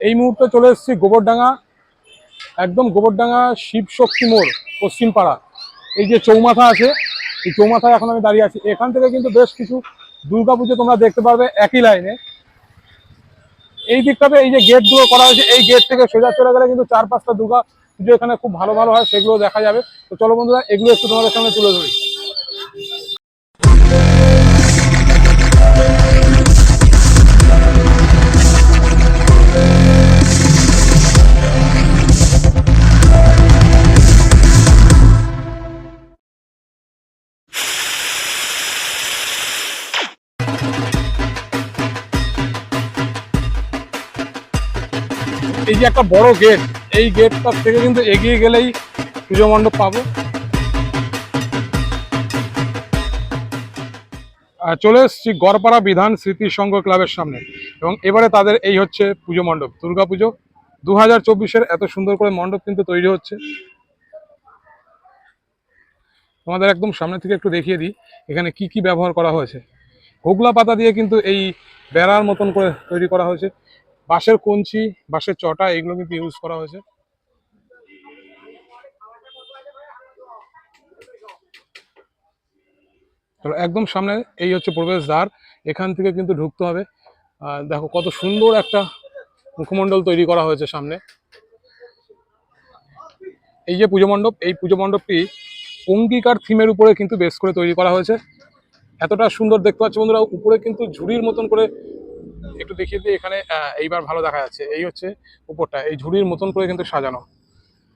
এই মুহূর্তে চলে এসেছি গোবরডাঙ্গা, একদম গোবরডাঙ্গা শিব শক্তি মোড় পশ্চিম পাড়া এই যে চৌমাথা আছে, এই চৌমাথায় এখন আমি দাঁড়িয়ে আছি। এখান থেকে কিন্তু বেশ কিছু দুর্গাপুজো তোমরা দেখতে পারবে একই লাইনে। এই দিকটাতে এই যে গেটগুলো করা হয়েছে, এই গেট থেকে সোজা চলে গেলে কিন্তু চার পাঁচটা দুর্গা পুজো এখানে খুব ভালো ভালো হয় সেগুলো দেখা যাবে। তো চলো বন্ধুরা, এগুলো একটু তোমাদের সামনে তুলে ধরি। এই যে একটা বড় গেট এই গেটটার থেকে কিন্তু এগিয়ে গেলেই পুজো মণ্ডপ পাবো। চলে এসেছি গড়পাড়া বিধান স্মৃতি সংঘ ক্লাবের সামনে। এবং এবারে তাদের এই হচ্ছে পুজো মণ্ডপ, দুর্গা পুজো। দু হাজার চব্বিশের এত সুন্দর করে মণ্ডপ কিন্তু তৈরি হচ্ছে। তোমাদের একদম সামনে থেকে একটু দেখিয়ে দিই, এখানে কি কি ব্যবহার করা হয়েছে। হোগলা পাতা দিয়ে কিন্তু এই বেড়ার মতন করে তৈরি করা হয়েছে। বাঁশের কঞ্চি, বাঁশের চটা, এগুলো কিন্তু ইউজ করা হয়েছে। একদম সামনে এই হচ্ছে প্রবেশদ্বার এখান থেকে কিন্তু ঢুকতে হবে। দেখো কত সুন্দর একটা মুখমণ্ডল তৈরি করা হয়েছে সামনে। এই যে পুজো মণ্ডপ, এই পুজো মণ্ডপটি অঙ্গিকার থিমের উপরে কিন্তু বেশ করে তৈরি করা হয়েছে। এতটা সুন্দর দেখতে পাচ্ছ বন্ধুরা, উপরে কিন্তু ঝুড়ির মতন করে একটু দেখিয়ে দিই এখানে এইবার ভালো দেখা যাচ্ছে। এই হচ্ছে উপরটা এই ঝুড়ির মতন করে কিন্তু সাজানো।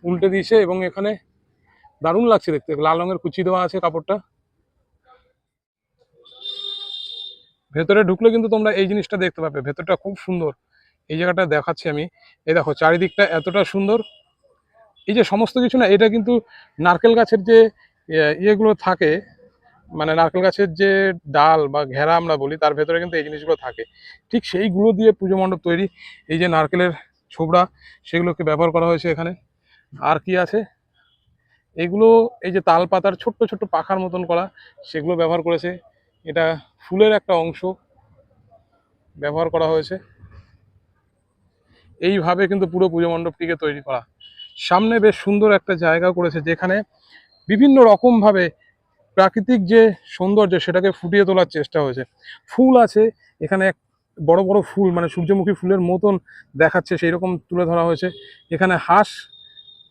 উল্টে দিয়েছে এবং এখানে দারুণ লাগছে দেখতে। লাল রঙের কুচি দেওয়া আছে কাপড়টা। ভেতরে ঢুকলে কিন্তু তোমরা এই জিনিসটা দেখতে পাবে। ভেতরটা খুব সুন্দর। এই জায়গাটা দেখাচ্ছি আমি। এই দেখো চারিদিকটা এতটা সুন্দর। এই যে সমস্ত কিছু না এটা কিন্তু নারকেল গাছের যে ইয়ে, ইয়েগুলো থাকে মানে নারকেল গাছের যে ডাল বা ঘেরা আমরা বলি, তার ভেতরে কিন্তু এই জিনিসগুলো থাকে। ঠিক সেইগুলো দিয়ে পুজো মণ্ডপ তৈরি। এই যে নারকেলের ছোবড়া, সেগুলোকে ব্যবহার করা হয়েছে এখানে। আর কি আছে? এগুলো এই যে তাল পাতার ছোট্ট ছোট্ট পাখার মতন করা, সেগুলো ব্যবহার করেছে। এটা ফুলের একটা অংশ ব্যবহার করা হয়েছে। এইভাবে কিন্তু পুরো পুজো মণ্ডপটিকে তৈরি করা। সামনে বেশ সুন্দর একটা জায়গা করেছে, যেখানে বিভিন্ন রকমভাবে প্রাকৃতিক যে সৌন্দর্য সেটাকে ফুটিয়ে তোলার চেষ্টা হয়েছে। ফুল আছে, এখানে এক বড় বড় ফুল মানে সূর্যমুখী ফুলের মতন দেখাচ্ছে সেই রকম তুলে ধরা হয়েছে। এখানে হাঁস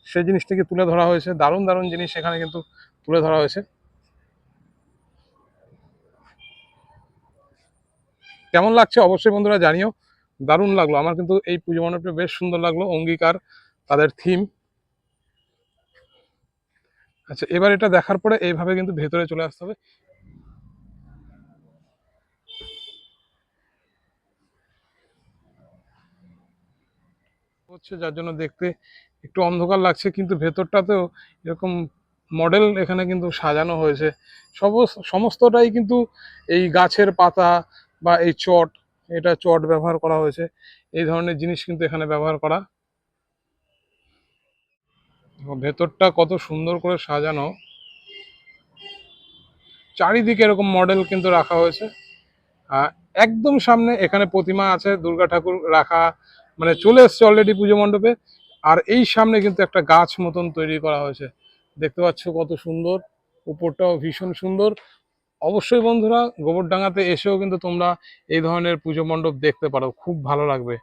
সেই জিনিসটাকে তুলে ধরা হয়েছে, দারুণ দারুণ জিনিস এখানে কিন্তু তুলে ধরা হয়েছে। কেমন লাগছে অবশ্যই বন্ধুরা জানিও, দারুণ লাগল। আমার কিন্তু এই পুজো মণ্ডপটা বেশ সুন্দর লাগল, অঙ্গীকার, তাদের থিম আচ্ছা এবার এটা দেখার পরে এইভাবে কিন্তু ভেতরে চলে আসতে হবে। হচ্ছে যার জন্য দেখতে একটু অন্ধকার লাগছে, কিন্তু ভেতরটাতেও এরকম মডেল এখানে কিন্তু সাজানো হয়েছে। সমস- সমস্তটাই কিন্তু এই গাছের পাতা বা এই চট, এটা চট ব্যবহার করা হয়েছে। এই ধরনের জিনিস কিন্তু এখানে ব্যবহার করা এবং ভেতরটা কত সুন্দর করে সাজানো। চারিদিকে এরকম মডেল কিন্তু রাখা হয়েছে। একদম সামনে এখানে প্রতিমা আছে, দুর্গা ঠাকুর রাখা মানে চলে এসছে অলরেডি পুজো মণ্ডপে। আর এই সামনে কিন্তু একটা গাছ মতন তৈরি করা হয়েছে। দেখতে পাচ্ছ কত সুন্দর, উপরটাও ভীষণ সুন্দর। অবশ্যই বন্ধুরা, গোবরডাঙ্গাতে এসেও কিন্তু তোমরা এই ধরনের পুজো মণ্ডপ দেখতে পারো, খুব ভালো লাগবে।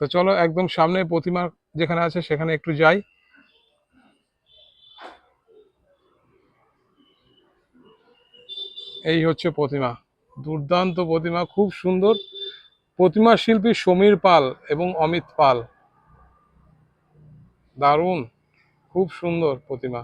তো চলো একদম সামনে প্রতিমা যেখানে আছে সেখানে একটু যাই। এই হচ্ছে প্রতিমা। দুর্দান্ত প্রতিমা, খুব সুন্দর। প্রতিমা শিল্পী সমীর পাল এবং অমিত পাল। দারুণ, খুব সুন্দর প্রতিমা।